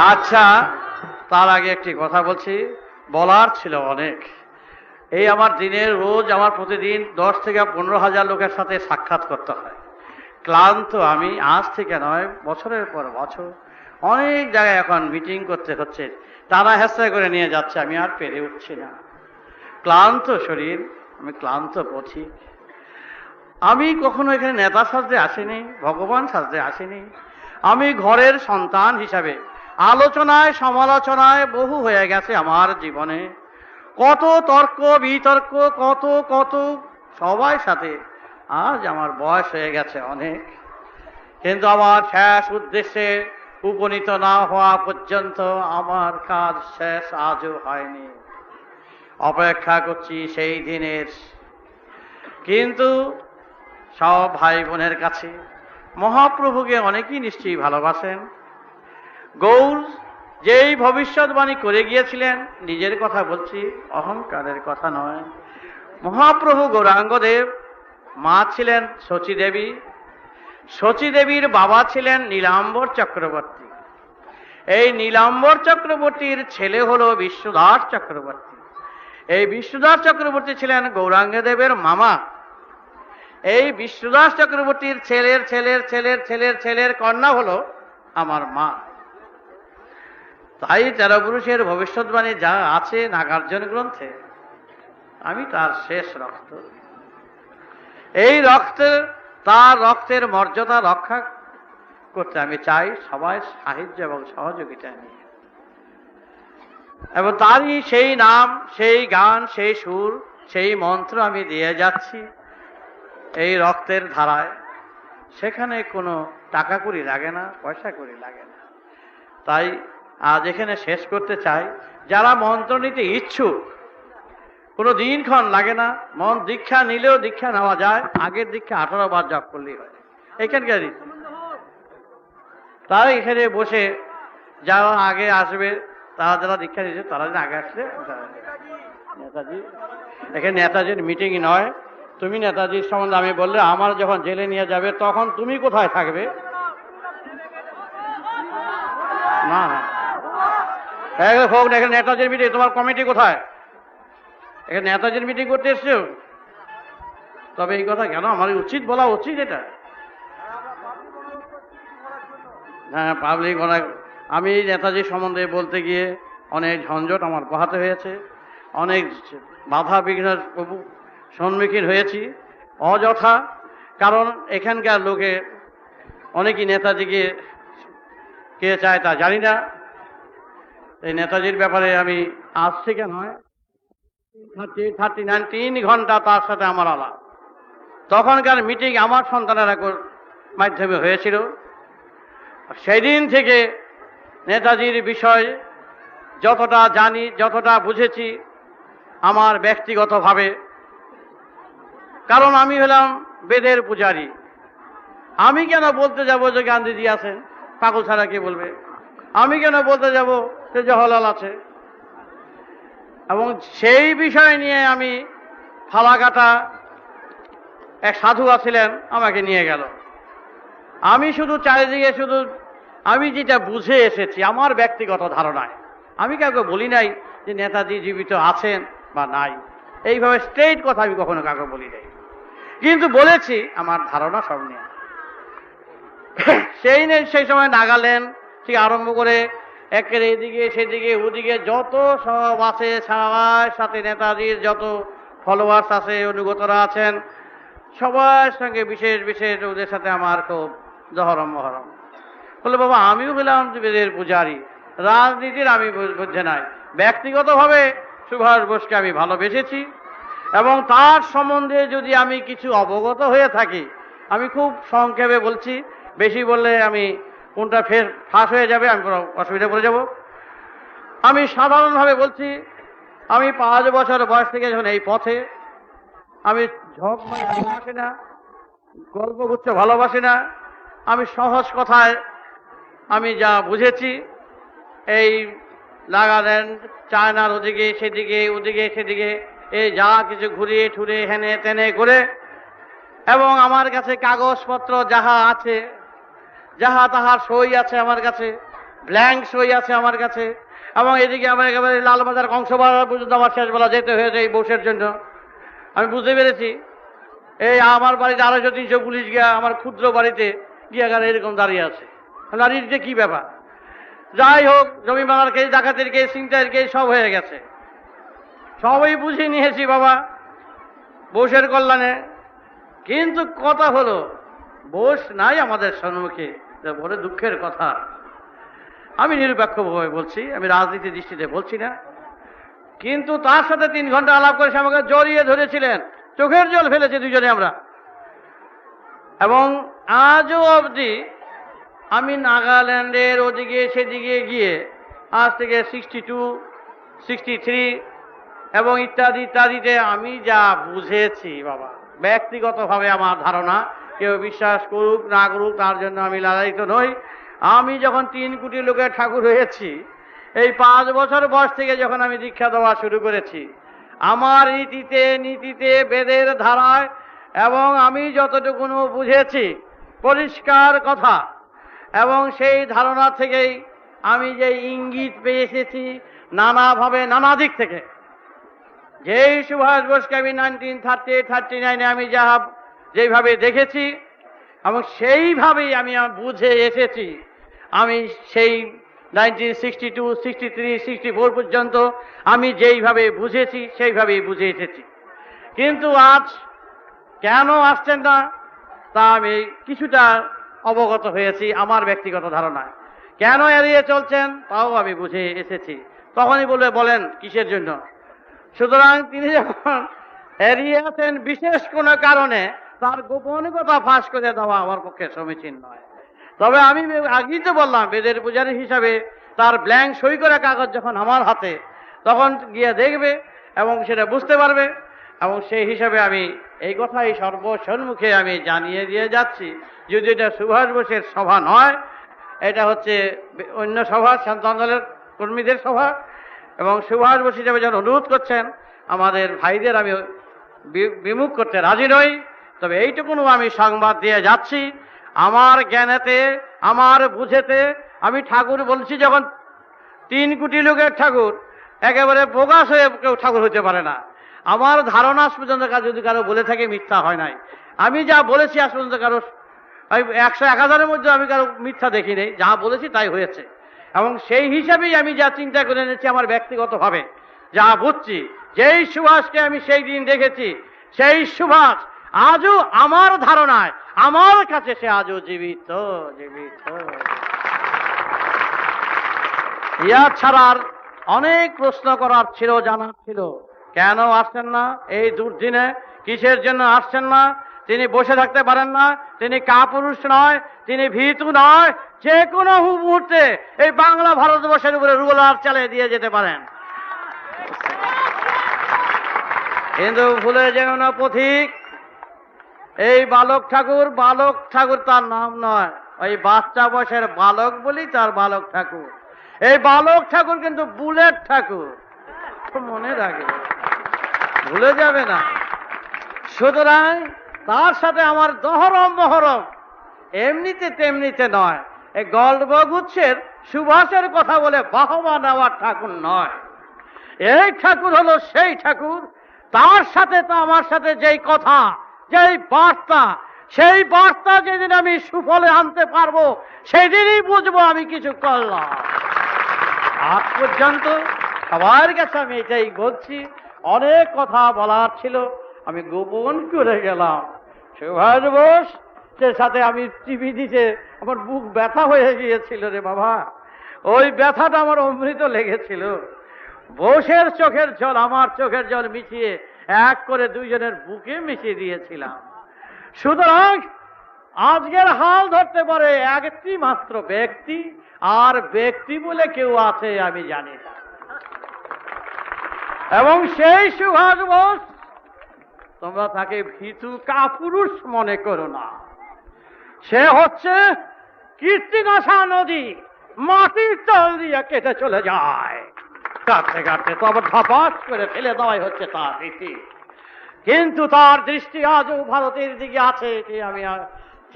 আচ্ছা তার আগে একটি কথা বলছি। বলার ছিল অনেক। এই আমার দিনের রোজ আমার প্রতিদিন দশ থেকে পনেরো হাজার লোকের সাথে সাক্ষাৎ করতে হয়। ক্লান্ত আমি, আজ থেকে নয়, বছরের পর বছর। অনেক জায়গায় এখন মিটিং করতে হচ্ছে। তারা হেসা করে নিয়ে যাচ্ছে, আমি আর পেরে উঠছি না। ক্লান্ত শরীর, আমি ক্লান্ত পথিক আমি কখনো এখানে নেতা সাজতে আসিনি, ভগবান সাজতে আসিনি। আমি ঘরের সন্তান হিসাবে আলোচনায়, সমালোচনায় বহু হয়ে গেছে আমার জীবনে। কত তর্ক, বিতর্ক, কত কত, সবাই সাথে। আজ আমার বয়স হয়ে গেছে অনেক। কিন্তু আমার শেষ উদ্দেশ্যে উপনীত না হওয়া পর্যন্ত আমার কাজ শেষ আজও হয়নি। অপেক্ষা করছি সেই দিনের। কিন্তু সব ভাই বোনের কাছে মহাপ্রভুকে অনেকেই নিশ্চয়ই ভালোবাসেন। গৌর যেই ভবিষ্যৎবাণী করে গিয়েছিলেন, নিজের কথা বলছি, অহংকারের কথা নয়। মহাপ্রভু গৌরাঙ্গদেব, মা ছিলেন শচী দেবী শচী দেবীর বাবা ছিলেন নীলাম্বর চক্রবর্তী। এই নীলাম্বর চক্রবর্তীর ছেলে হলো বিশ্বদাস চক্রবর্তী। এই বিশ্বদাস চক্রবর্তী ছিলেন গৌরাঙ্গদেবের মামা। এই বিশ্বদাস চক্রবর্তীর ছেলের ছেলের ছেলের ছেলের ছেলের কন্যা হলো আমার মা। তাই তেরো পুরুষের ভবিষ্যৎবাণী যা আছে নাগার্জুন গ্রন্থে, আমি তার শেষ রক্ত এই রক্তের তার রক্তের মর্যাদা রক্ষা করতে আমি চাই সবাই সাহায্য এবং সহযোগিতা নিয়ে। এবং তারই সেই নাম, সেই গান, সেই সুর, সেই মন্ত্র আমি দিয়ে যাচ্ছি এই রক্তের ধারায়। সেখানে কোনো টাকা করি লাগে না, পয়সা করি লাগে না। তাই আজ এখানে শেষ করতে চাই। যারা মন্ত্র নিতে ইচ্ছুক, কোনো দিনক্ষণ লাগে না, মন দীক্ষা নিলেও দীক্ষা নেওয়া যায়, আগের দীক্ষা আঠারো বার জপ করলেই হয়। এখানকার। তারা এখানে বসে, যারা আগে আসবে, তারা যারা দীক্ষা নিচ্ছে তারা যেন আগে আসলে নেতাজি। এখানে নেতাজির মিটিং নয়। তুমি নেতাজির সম্বন্ধে আমি বললে, আমার যখন জেলে নিয়ে যাবে, তখন তুমি কোথায় থাকবে? না না। হোক না এখানে নেতাজির মিটিং তোমার কমিটি কোথায়? এখানে নেতাজির মিটিং করতে এসছো? তবে এই কথা কেন? আমার উচিত বলা উচিত এটা। হ্যাঁ পাবলিক অনেক আমি নেতাজি সম্বন্ধে বলতে গিয়ে অনেক ঝঞ্ঝট আমার পোহাতে হয়েছে। অনেক বাধা বিঘ্নের সম্মুখীন হয়েছি, অযথা। কারণ এখানকার লোকে অনেকেই নেতাজিকে কে চায় তা জানি না। এই নেতাজির ব্যাপারে আমি আজ থেকে নয়, থার্টি থার্টি নাইন, তিন ঘণ্টা তার সাথে আমার আলাপ। তখনকার মিটিং আমার সন্তানেরা কর- মাধ্যমে হয়েছিল। সেই দিন থেকে নেতাজির বিষয় যতটা জানি, যতটা বুঝেছি আমার ব্যক্তিগতভাবে, কারণ আমি হলাম বেদের পূজারী। আমি কেন বলতে যাব যে গান্ধীজি আছেন? পাগল ছাড়া কে বলবে? আমি কেন বলতে যাব যে জওহরলাল আছে। এবং সেই বিষয় নিয়ে আমি ফালাকাটা এক সাধু আছিলেন, আমাকে নিয়ে গেল। আমি শুধু চারিদিকে শুধু, আমি যেটা বুঝে এসেছি, আমার ব্যক্তিগত ধারণায়। আমি কাউকে বলি নাই যে নেতাজি জীবিত আছেন বা নাই। এইভাবে স্ট্রেট কথা আমি কখনো কাউকে বলি নাই। কিন্তু বলেছি, আমার ধারণা সব নিয়ে সেই সেই সময় নাগাল্যান্ড থেকে আরম্ভ করে একের এদিকে, সেদিকে, ওদিকে যত সব আছে সবার সাথে নেতাজির যত ফলোয়ার্স আছে, অনুগতরা আছেন, সবার সঙ্গে বিশেষ বিশেষ ওদের সাথে আমার খুব জহরম মহরম। বলে, বাবা, আমিও হলাম বেদের পূজারি। রাজনীতির আমি বুঝে নাই। ব্যক্তিগতভাবে সুভাষ বোসকে আমি ভালোবেসেছি এবং তার সম্বন্ধে যদি আমি কিছু অবগত হয়ে থাকি, আমি খুব সংক্ষেপে বলছি। বেশি বললে আমি কোনটা ফের ফাঁস হয়ে যাবে, আমি কোনো অসুবিধা পড়ে যাব। আমি সাধারণভাবে বলছি, আমি পাঁচ বছর বয়স থেকে যখন এই পথে, আমি ঝক মানে ভালোবাসি না গল্প করতে ভালোবাসি না, আমি সহজ কথায় আমি যা বুঝেছি, এই নাগাল্যান্ড, চায়নার ওদিকে, সেদিকে ওদিকে, সেদিকে, এই যা কিছু ঘুরিয়ে ঠুরে হেনে তেনে করে, এবং আমার কাছে কাগজপত্র যাহা আছে যাহা তাহার সই আছে আমার কাছে ব্ল্যাঙ্ক সই আছে আমার কাছে, এবং এদিকে আমার একেবারে লালবাজার কংসবাজার পর্যন্ত আমার শেষবেলা যেতে হয়েছে এই বসের জন্য। আমি বুঝতে পেরেছি। এই আমার বাড়িতে আড়াইশো, তিনশো পুলিশ গিয়া, আমার ক্ষুদ্র বাড়িতে গিয়া গেলে এরকম দাঁড়িয়ে আছে। দাঁড়িয়ে যে কি ব্যাপার? যাই হোক, জমি মারার কেস, ডাকাতের কেস চিন্তার কেস সব হয়ে গেছে। সবই বুঝে নিয়েছি বাবা, বোসের কল্যাণে। কিন্তু কথা হলো, বোস নাই আমাদের সম্মুখে। বড় দুঃখের কথা। আমি নিরপেক্ষভাবে বলছি, আমি রাজনীতির দৃষ্টিতে বলছি না। কিন্তু তার সাথে তিন ঘণ্টা আলাপ করে সে আমাকে জড়িয়ে ধরেছিলেন। চোখের জল ফেলেছে দুজনে আমরা। এবং আজও অবধি আমি নাগাল্যান্ডের ওদিকে, সেদিকে গিয়ে আজ থেকে সিক্সটি টু সিক্সটি থ্রি এবং ইত্যাদি ইত্যাদিতে আমি যা বুঝেছি, বাবা। ব্যক্তিগতভাবে আমার ধারণা কেউ বিশ্বাস করুক, না করুক, তার জন্য আমি লালায়িত নই। আমি যখন তিন কোটি লোকের ঠাকুর হয়েছি, এই পাঁচ বছর বয়স থেকে যখন আমি দীক্ষা দেওয়া শুরু করেছি, আমার নীতিতে নীতিতে, বেদের ধারায়, এবং আমি যতটুকুনো বুঝেছি, পরিষ্কার কথা, এবং সেই ধারণা থেকেই আমি যে ইঙ্গিত পেয়ে এসেছি নানাভাবে, নানা দিক থেকে। যেই সুভাষ বোসকে আমি নাইনটিন থার্টি এইট থার্টি নাইনে আমি যা যেইভাবে দেখেছি এবং সেইভাবেই আমি বুঝে এসেছি। আমি সেই nineteen sixty two sixty three sixty four পর্যন্ত আমি যেইভাবে বুঝেছি, সেইভাবেই বুঝে এসেছি। কিন্তু আজ কেন আসছেন না, তা আমি কিছুটা অবগত হয়েছি আমার ব্যক্তিগত ধারণায়। কেন এড়িয়ে চলছেন, তাও আমি বুঝে এসেছি। তখনই বলবে, বলেন, কিসের জন্য? সুতরাং তিনি যখন এড়িয়ে আছেন বিশেষ কোনো কারণে তার গোপন কথা ফাঁস করে দেওয়া আমার পক্ষে সমীচীন নয়। তবে আমি আগেই তো বললাম, বেদের পূজারী হিসাবে তার ব্ল্যাঙ্ক সই করা কাগজ যখন আমার হাতে, তখন গিয়ে দেখবে এবং সেটা বুঝতে পারবে এবং সেই হিসাবে আমি এই কথাই সর্বসন্মুখে আমি জানিয়ে দিয়ে যাচ্ছি। যদি এটা সুভাষ বোসের সভা নয়, এটা হচ্ছে অন্য সভা আন্দোলনের কর্মীদের সভা এবং সুভাষ বোস হিসাবে যেন অনুরোধ করছেন, আমাদের ভাইদের আমি বিমুখ করতে রাজি নই। তবে এইটুকুনও আমি সংবাদ দিয়ে যাচ্ছি। আমার জ্ঞানেতে, আমার বুঝেতে আমি ঠাকুর বলছি যখন তিন কোটি লোকের ঠাকুর একেবারে প্রকাশ হয়ে কেউ ঠাকুর হতে পারে না। আমার ধারণা আজ পর্যন্ত যদি কারও বলে থাকে মিথ্যা হয় নাই। আমি যা বলেছি আজ পর্যন্ত কারও ওই একশো এক হাজারের মধ্যে আমি কারও মিথ্যা দেখি নেই। যা বলেছি তাই হয়েছে। এবং সেই হিসাবেই আমি যা চিন্তা করে এনেছি আমার ব্যক্তিগতভাবে, যা বুঝছি, যেই সুভাষকে আমি সেই দিন দেখেছি, সেই সুভাষ আজও আমার ধারণায়, আমার কাছে সে আজও জীবিত জীবিত। ইয়া ছাড়ার অনেক প্রশ্ন করার ছিল, জানার ছিল। কেন আসছেন না? এই দুর্দিনে কিসের জন্য আসছেন না? তিনি বসে থাকতে পারেন না, তিনি কাপুরুষ নয়, তিনি ভীতু নয়, যে কোনো মুহূর্তে এই বাংলা ভারতবর্ষের উপরে রুলার চালিয়ে দিয়ে যেতে পারেন। কিন্তু ভুলে যেও না পথিক এই বালক ঠাকুর বালক ঠাকুর তার নাম নয়। ওই বাচ্চা বয়সের বালক বলি তার বালক ঠাকুর। এই বালক ঠাকুর কিন্তু বুলেট ঠাকুর। মনে রাখবে। ভুলে যাবে না। সুতরাং তার সাথে আমার দহরম মহরম এমনিতে তেমনিতে নয়। এই গল্প গুচ্ছের সুভাষের কথা বলে বাহবা নেওয়ার ঠাকুর নয়। এই ঠাকুর হলো সেই ঠাকুর। তার সাথে তো আমার সাথে যেই কথা। যেই বার্তা, সেই বার্তা যেদিন আমি সুফলে আনতে পারব, সেদিনই বুঝব আমি কিছু করলাম। আজ পর্যন্ত সবার কাছে আমি এটাই বলছি, অনেক কথা বলার ছিল, আমি গোপন করে গেলাম। সুভাষ বোস সাথে আমি টিভি দিতে আমার বুক ব্যথা হয়ে গিয়েছিল রে বাবা, ওই ব্যথাটা আমার অমৃত লেগেছিল। বোসের চোখের জল, আমার চোখের জল মিশিয়ে এক করে দুইজনের বুকে মিশিয়ে দিয়েছিলাম। সুতরাং আজকের হাল ধরতে পারে একটি মাত্র ব্যক্তি, আর ব্যক্তি বলে কেউ আছে আমি জানি না। এবং সেই সুভাষ বোস, তোমরা তাকে ভীতু কাপুরুষ মনে করো না। সে হচ্ছে কীর্তিনাশা নদী, মাটির তল দিয়ে কেটে চলে যায়। কাটতে তো আবার ধপাস করে ফেলে দেওয়াই হচ্ছে তার রীতি। কিন্তু তার দৃষ্টি আজও ভারতের দিকে আছে এটি আমি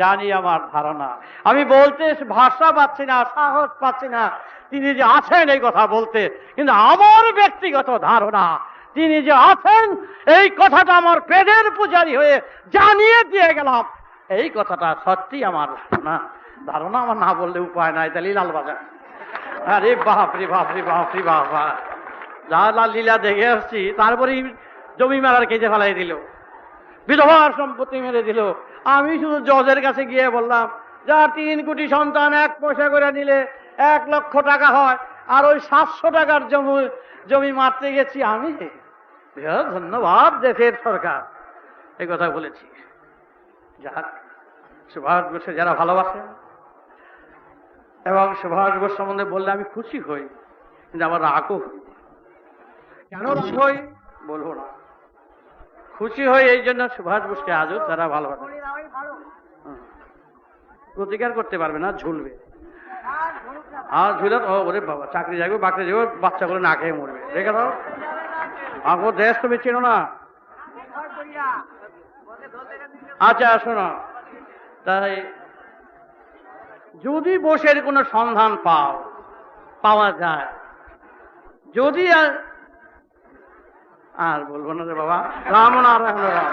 জানি আমার ধারণা। আমি বলতে ভাষা পাচ্ছি না, সাহস পাচ্ছি না। তিনি যে আছেন এই কথা বলতে, কিন্তু আমার ব্যক্তিগত ধারণা, তিনি যে আছেন, এই কথাটা আমার পেটের পূজারি হয়ে জানিয়ে দিয়ে গেলাম। এই কথাটা সত্যি আমার ধারণা। ধারণা আমার না বললে উপায় নাই তাহলে লাল বাজার আরে বাপ রে বাপ রে বাপ রে বাবা যা লাল লীলা দেখে আসছি, তারপরেই জমি মেলার কেটে ফেলাই দিল। বিধবার সম্পত্তি মেরে দিল। আমি শুধু জজের কাছে গিয়ে বললাম, যা তিন কোটি সন্তান এক পয়সা করে নিলে এক লক্ষ টাকা হয়, আর ওই সাতশো টাকার জমি জমি মারতে গেছি আমি? ধন্যবাদ দেশের সরকার। এই কথা বলেছি। যাক, সুভাষ বোসে যারা ভালোবাসে এবং সুভাষ বোস সম্বন্ধে বললে আমি খুশি হই কিন্তু আমার রাগও হই। কেন রাগ হই? বলব না। খুশি হই এই জন্য সুভাষ বোসকে আজও তারা হুম। প্রতিকার করতে পারবে না ঝুলবে। আর ঝুলে ও ওরে বাবা চাকরি যাবে বাকরি যাবে বাচ্চাগুলো না খেয়ে মরবে। দেখে দাও আমার দেশ তুমি চেনো না? আচ্ছা শোনো। তাই যদি বসের কোনো সন্ধান পাও, পাওয়া যায়। যদি আর আর বলব না রে বাবা, রাম নারায়ণ রাম।